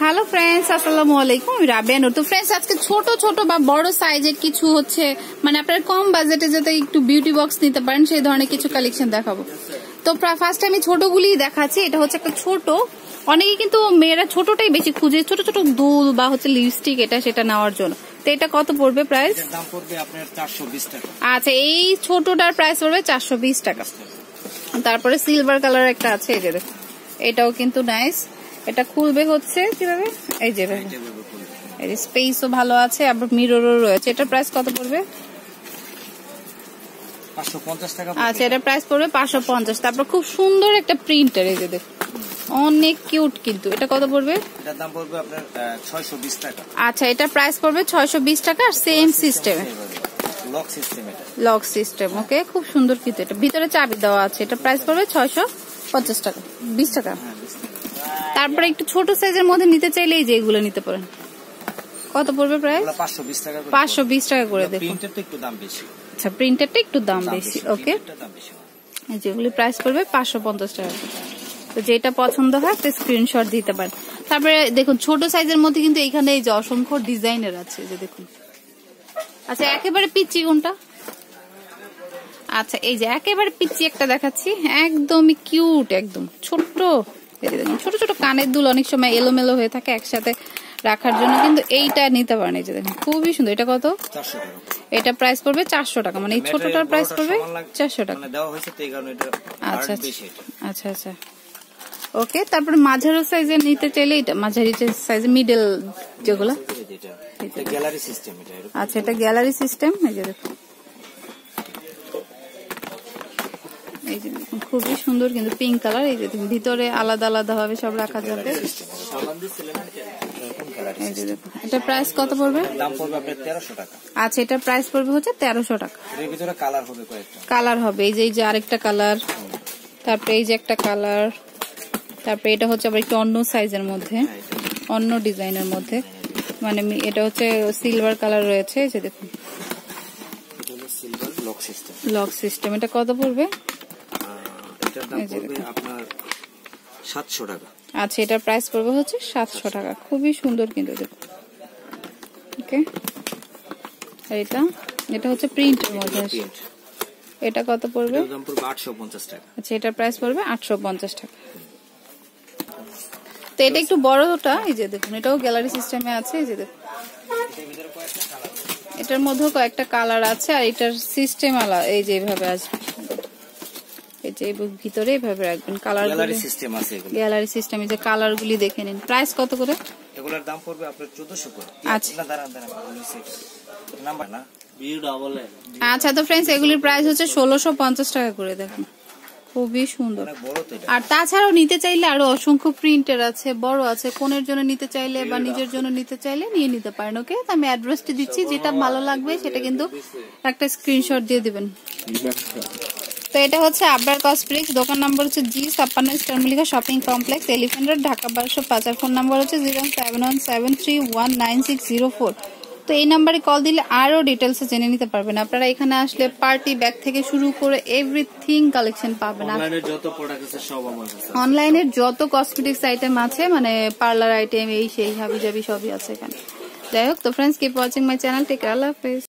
Hello friends আসসালামু আলাইকুম রাবেন তো ফ্রেন্ডস আজকে ছোট ছোট বা বড় সাইজের কিছু হচ্ছে মানে আপনার কম বাজেটে যাতে একটু বিউটি বক্স নিতে পারেন সেই ধরনের কিছু কালেকশন দেখাবো। তো ফার্স্ট আমি ছোটগুলি দেখাচ্ছি। এটা হচ্ছে একটা ছোট। অনেকে কিন্তু মেয়েরা ছোটটাই বেশি খুঁজে ছোট ছোট দুল বা হচ্ছে লিপস্টিক এটা সেটা নেওয়ার জন্য। তো এটা কত পড়বে প্রাইস দাম পড়বে আপনার চারশো বিশ টাকা। আচ্ছা এই ছোটটার প্রাইস পড়বে চারশো বিশ টাকা। তারপরে সিলভার কালার একটা আছে এই যে দেখুন। এটাও কিন্তু নাইস এটা খুলবে হচ্ছে কীভাবে? এই যে বলব এর স্পেসও ভালো আছে আবার মিররও রয়েছে। এটা প্রাইস কত পড়বে? আচ্ছা এটা প্রাইস পড়বে পাঁচশো পঞ্চাশ। তারপর খুব সুন্দর একটা প্রিন্টার এই যে দেখুন। অনেক কিউট কিন্তু। এটা কত পড়বে? এটার দাম পড়বে আপনার ছয়শো বিশ টাকা। আচ্ছা এটা প্রাইস পড়বে ছয়শো বিশ টাকা আর সেম সিস্টেমে লক সিস্টেম এটা। Lock system okay? খুব সুন্দর কিন্তু এটা। ভিতরে চাবি দেওয়া আছে। এটা প্রাইস পড়বে ছয়শো পঞ্চাশ টাকা বিশ টাকা। হ্যাঁ বিশ টাকা। তারপরে একটু ছোট সাইজের মধ্যে নিতে চাইলে এই যে এগুলো নিতে পারেন। কত পড়বে এগুলো পাঁচশো বিশ টাকা করে। টাকা দেখুন। প্রিন্টের একটু দাম বেশি। আচ্ছা প্রিন্টারটা একটু দাম দাম বেশি ওকে? প্রিন্টেরটা এই যেগুলি প্রাইস পড়বে পাঁচশো পঞ্চাশ টাকা করে। তো যেটা পছন্দ হয় একটা স্ক্রিনশট দিতে পারেন। তারপরে দেখুন ছোট সাইজের মধ্যে কিন্তু এখানে এই যে অসংখ্য ডিজাইনের আছে যে দেখুন। আচ্ছা একেবারে পিচ্ছি কোনটা আচ্ছা এই যে একেবারে পিচ্ছি একটা দেখাচ্ছি। একদমই কিউট একদম ছোট্ট। ছোট ছোট কানের দুল অনেক সময় এলোমেলো হয়ে থাকে একসাথে রাখার জন্য কিন্তু এইটা নিতে পারেন। এই যে দেখুন খুবই সুন্দর। এটা কত? এটা প্রাইস পড়বে চারশো টাকা। মানে এই ছোটটার প্রাইস পড়বে চারশো টাকা। মানে কারণে এটা আচ্ছা আচ্ছা আচ্ছা আচ্ছা। ওকে তারপরে মাঝারো সাইজের নিতে চাইলে এটা মাঝারি সাইজের মিডল যেগুলো এটা এটা গ্যালারি সিস্টেম আচ্ছা এটা গ্যালারি সিস্টেম এই যে দেখুন। এই যে খুবই সুন্দর কিন্তু পিঙ্ক কালার এই যে দেখুন ভিতরে আলাদা আলাদা ভাবে সব রাখা যাবে। এটা প্রাইস কত পড়বে? দাম পড়বে আপনার তেরোশো টাকা। আচ্ছা এটার প্রাইস পড়বে হচ্ছে টাকা। এর ভিতরে কালার হবে কয়েকটা। কালার হবে এই যে এই যে আরেকটা কালার তারপরে এই যে একটা কালার তারপরে এটা হচ্ছে আবার একটু অন্য সাইজের মধ্যে অন্য ডিজাইনের মধ্যে। মানে এটা হচ্ছে সিলভার কালার রয়েছে যে দেখুন। লক সিস্টেম এটা কত পড়বে? আচ্ছা এটার প্রাইস পড়বে হচ্ছে সাতশো টাকা। খুবই সুন্দর কিন্তু দেখুন ওকে এটা? এটা হচ্ছে প্রিন্টের মধ্যে। এটা কত পড়বে? পড়বে আটশো পঞ্চাশ টাকা। আচ্ছা এটার প্রাইস পড়বে আটশো পঞ্চাশ টাকা। তো এটা একটু বড়টা এই যে দেখুন এটাও গ্যালারি সিস্টেমে আছে এই যে দেখুন। এটার মধ্যেও কয়েকটা কালার আছে আর এটার সিস্টেম আলাদা এই যে এইভাবে আসবে এই যে ভিতরে এইভাবে রাখবেন কালার গ্যালারি সিস্টেম আছে এগুলো। গ্যালারি সিস্টেমে যে কালার গুলি দেখে নিন। প্রাইস কত করে? এগুলোর দাম পড়বে আপনার চোদ্দশো করে। আচ্ছা। দাঁড়ান দাঁড়ান নাম্বার না? আচ্ছা তো ফ্রেন্ডস এগুলির প্রাইস হচ্ছে ষোলোশো পঞ্চাশ টাকা করে দেখুন। খুবই সুন্দর। আর তাছাড়াও নিতে চাইলে আরও অসংখ্য প্রিন্টের আছে বড় আছে। কোনের জন্য নিতে চাইলে বা নিজের জন্য নিতে চাইলে নিয়ে নিতে পারেন ওকে? আমি অ্যাড্রেসটি দিচ্ছি যেটা ভালো লাগবে সেটা কিন্তু একটা স্ক্রিনশট দিয়ে দিবেন। তো এটা হচ্ছে আবরার কসপ্লিক্স দোকান নাম্বার হচ্ছে জি ছাপ্পান্ন star Mallika shopping complex elephant road Dhaka বারোশো পাঁচার ফোন নাম্বার হচ্ছে zero seven one seven three one nine six zero four তো এই নাম্বারে কল দিলে আরও ডিটেলসে জেনে নিতে পারবেন। আপনারা এখানে আসলে পার্টি ব্যাগ থেকে শুরু করে এভরিথিং কালেকশন পাবেন। অনলাইনের যত কসমেটিক্স আইটেম আছে। মানে পার্লার আইটেম এই সেই হাবি জাবি সবই আছে এখানে। যাই হোক তো friends keep watching my channel take আল্লাহ হাফেজ।